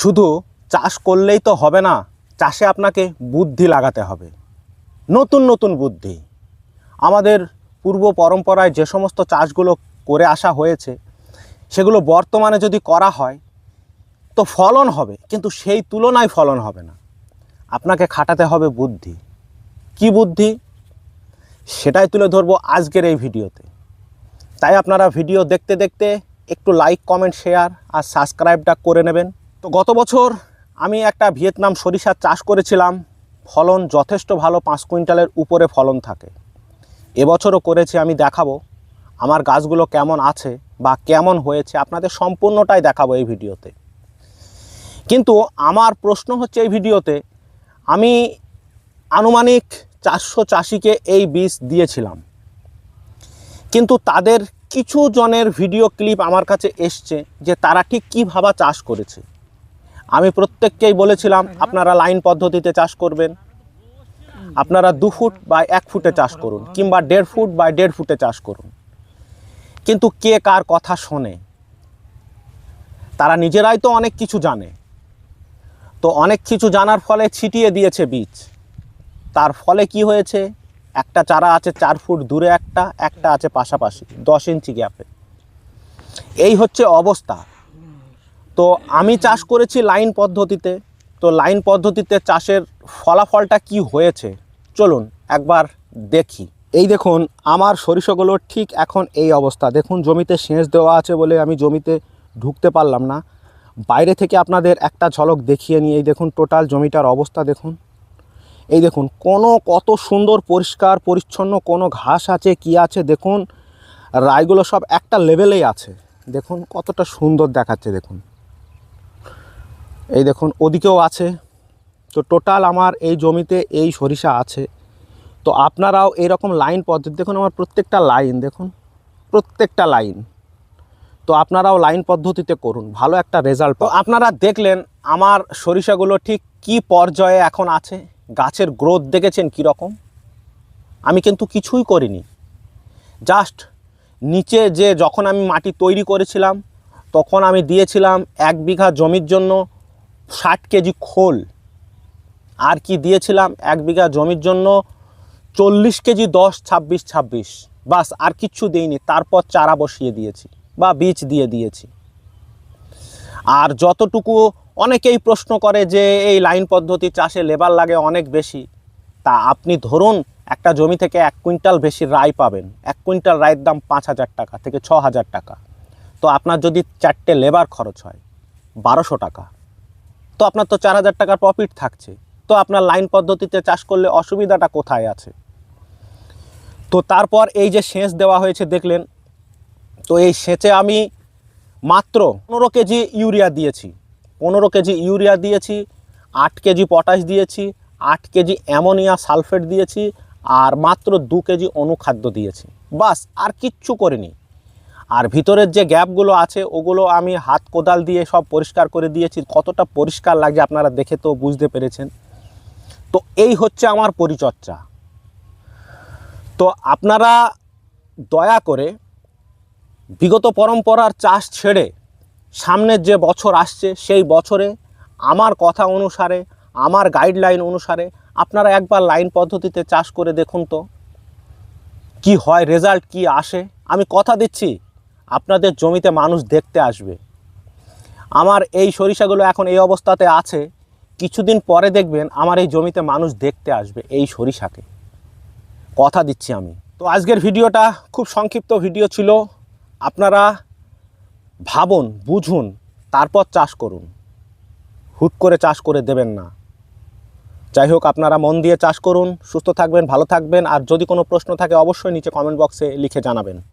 শুধু চাষ করলেই তো হবে না, চাষে আপনাকে বুদ্ধি লাগাতে হবে। নতুন নতুন বুদ্ধি। আমাদের পূর্ব পরম্পরায় যে সমস্ত চাষগুলো করে আসা হয়েছে, সেগুলো বর্তমানে যদি করা হয়, তো ফলন হবে, কিন্তু সেই তুলনায় ফলন হবে না। আপনাকে খাটাতে হবে বুদ্ধি। কি বুদ্ধি? সেটাই তুলে ধরবো আজকের এই ভিডিওতে। তাই আপনারা ভিডিও দেখতে দেখতে একটু লাইক কমেন্ট শেয়ার আর সাবস্ক্রাইবটা করে নেবেন। তো গত বছর আমি একটা ভিয়েতনাম সরিষার চাষ করেছিলাম। ফলন যথেষ্ট ভালো, পাঁচ কুইন্টালের উপরে ফলন থাকে। এবছরও করেছি, আমি দেখাবো আমার গাছগুলো কেমন আছে বা কেমন হয়েছে, আপনাদের সম্পূর্ণটাই দেখাবো এই ভিডিওতে। কিন্তু আমার প্রশ্ন হচ্ছে এই ভিডিওতে, আমি আনুমানিক চারশো চাষিকে এই বীজ দিয়েছিলাম। কিন্তু তাদের কিছু জনের ভিডিও ক্লিপ আমার কাছে এসছে যে তারা ঠিক কীভাবে চাষ করেছে। আমি প্রত্যেককেই বলেছিলাম, আপনারা লাইন পদ্ধতিতে চাষ করবেন। আপনারা দু ফুট বা এক ফুটে চাষ করুন, কিংবা দেড় ফুট বা দেড় ফুটে চাষ করুন। কিন্তু কে কার কথা শোনে? তারা নিজেরাই তো অনেক কিছু জানে। তো অনেক কিছু জানার ফলে ছিটিয়ে দিয়েছে বীজ। তার ফলে কি হয়েছে? একটা চারা আছে চার ফুট দূরে একটা একটা আছে পাশাপাশি, দশ ইঞ্চি গ্যাপে। এই হচ্ছে অবস্থা। তো আমি চাষ করেছি লাইন পদ্ধতিতে। তো লাইন পদ্ধতিতে চাষের ফলাফলটা কি হয়েছে? চলুন একবার দেখি। এই দেখুন, আমার সরিষাগুলো ঠিক এখন এই অবস্থা। দেখুন, জমিতে সেচ দেওয়া আছে বলে আমি জমিতে ঢুকতে পারলাম না। বাইরে থেকে আপনাদের একটা ঝলক দেখিয়ে নিয়ে এই দেখুন, টোটাল জমিটার অবস্থা দেখুন। এই দেখুন, কোনো কত সুন্দর, পরিষ্কার, পরিচ্ছন্ন, কোনো ঘাস আছে, কি আছে, দেখুন। রায়গুলো সব একটা লেভেলেই আছে। দেখুন, কতটা সুন্দর দেখাচ্ছে, দেখুন। এই দেখুন, ওদিকেও আছে। তো টোটাল আমার এই জমিতে এই সরিষা আছে। তো আপনারাও এরকম লাইন পদ্ধতি দেখুন আমার প্রত্যেকটা লাইন, দেখুন, প্রত্যেকটা লাইন। তো আপনারাও লাইন পদ্ধতিতে করুন, ভালো একটা রেজাল্ট আপনারা দেখলেন আমার সরিষাগুলো ঠিক কি পর্যায়ে এখন আছে? গাছের গ্রোথ দেখেছেন কি রকম আমি কিন্তু কিছুই করিনি। জাস্ট নিচে যে যখন আমি মাটি তৈরি করেছিলাম, তখন আমি দিয়েছিলাম এক বিঘা জমির জন্য ষাট কেজি খোল। আর কি দিয়েছিলাম? এক বিঘা জমির জন্য চল্লিশ কেজি দশ, ছাব্বিশ ছাব্বিশ। বাস, আর কিচ্ছু দিইনি। তারপর চারা বসিয়ে দিয়েছি বা বীজ দিয়ে দিয়েছি। আর যতটুকু অনেকেই প্রশ্ন করে যে এই লাইন পদ্ধতি চাষে লেবার লাগে অনেক বেশি, তা আপনি ধরুন একটা জমি থেকে এক কুইন্টাল বেশি রায় পাবেন। এক কুইন্টাল রায়ের দাম পাঁচ হাজার টাকা থেকে ছ হাজার টাকা। তো আপনার যদি চারটে লেবার খরচ হয়, বারোশো টাকা। তো আপনার তো চার হাজার টাকার প্রফিট থাকছে। তো আপনার লাইন পদ্ধতিতে চাষ করলে অসুবিধাটা কোথায় আছে? তো তারপর এই যে সেচ দেওয়া হয়েছে, দেখলেন? তো এই সেচে আমি মাত্র পনেরো কেজি ইউরিয়া দিয়েছি। পনেরো কেজি ইউরিয়া দিয়েছি, আট কেজি পটাশ দিয়েছি, আট কেজি অ্যামোনিয়া সালফেট দিয়েছি, আর মাত্র দু কেজি অনুখাদ্য দিয়েছি। বাস, আর কিচ্ছু করিনি। আর ভিতরের যে গ্যাপগুলো আছে, ওগুলো আমি হাত কোদাল দিয়ে সব পরিষ্কার করে দিয়েছি। কতটা পরিষ্কার লাগে আপনারা দেখে তো বুঝতে পেরেছেন। তো এই হচ্ছে আমার পরিচর্যা। তো আপনারা দয়া করে বিগত পরম্পরার চাষ ছেড়ে সামনের যে বছর আসছে, সেই বছরে আমার কথা অনুসারে, আমার গাইডলাইন অনুসারে আপনারা একবার লাইন পদ্ধতিতে চাষ করে দেখুন তো। কি হয় রেজাল্ট কি আসে? আমি কথা দিচ্ছি। আপনাদের জমিতে মানুষ দেখতে আসবে। আমার এই সরিষাগুলো এখন এই অবস্থাতে আছে, কিছুদিন পরে দেখবেন আমার এই জমিতে মানুষ দেখতে আসবে এই সরিষাকে। কথা দিচ্ছি আমি। তো আজকের ভিডিওটা খুব সংক্ষিপ্ত ভিডিও ছিল। আপনারা ভাবুন, বুঝুন, তারপর চাষ করুন। হুট করে চাষ করে দেবেন না। যাই হোক, আপনারা মন দিয়ে চাষ করুন, সুস্থ থাকবেন, ভালো থাকবেন, আর যদি কোনো প্রশ্ন থাকে অবশ্যই নিচে কমেন্ট বক্সে লিখে জানাবেন।